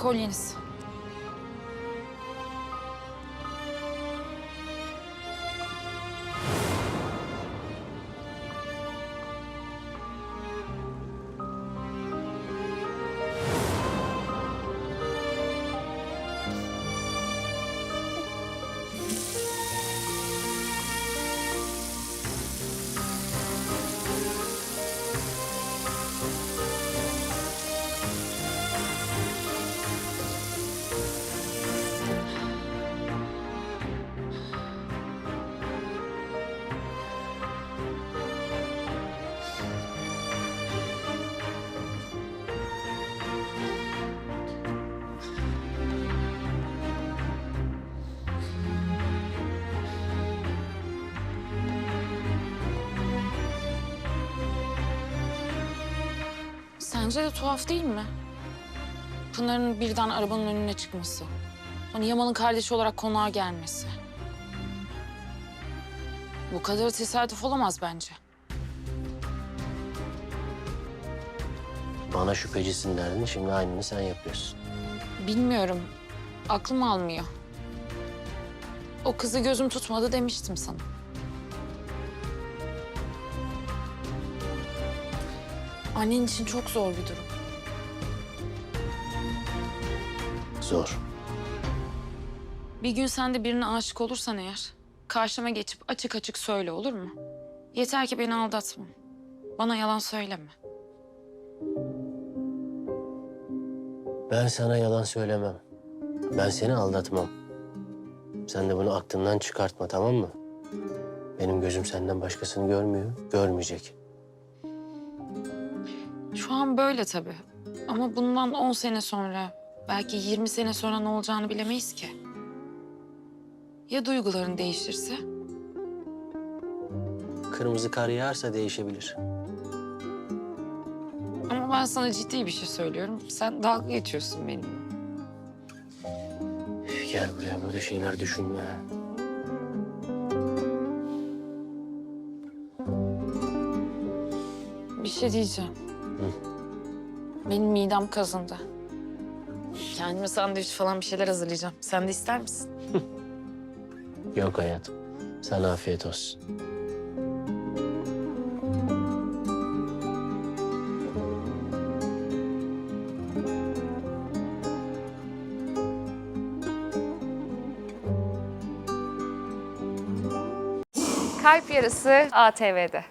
kolyeniz. Sence de tuhaf değil mi? Pınar'ın birden arabanın önüne çıkması. Sonra Yaman'ın kardeşi olarak konağa gelmesi. Bu kadar tesadüf olamaz bence. Bana şüphecisin derdin, şimdi aynını sen yapıyorsun. Bilmiyorum. Aklım almıyor. O kızı gözüm tutmadı demiştim sana. Annen için çok zor bir durum. Zor. Bir gün sen de birine aşık olursan eğer, karşıma geçip açık açık söyle olur mu? Yeter ki beni aldatma. Bana yalan söyleme. Ben sana yalan söylemem. Ben seni aldatmam. Sen de bunu aklından çıkartma, tamam mı? Benim gözüm senden başkasını görmüyor, görmeyecek. Şu an böyle tabii. Ama bundan 10 sene sonra, belki 20 sene sonra ne olacağını bilemeyiz ki. Ya duyguların değişirse? Kırmızı kar yağarsa değişebilir. Ama ben sana ciddi bir şey söylüyorum. Sen dalga geçiyorsun benimle. Üf, Gel buraya böyle şeyler düşünme. Bir şey diyeceğim. Benim midem kazındı. Kendime sandviç falan bir şeyler hazırlayacağım. Sen de ister misin? Yok hayatım. Sana afiyet olsun. Kalp Yarısı ATV'de.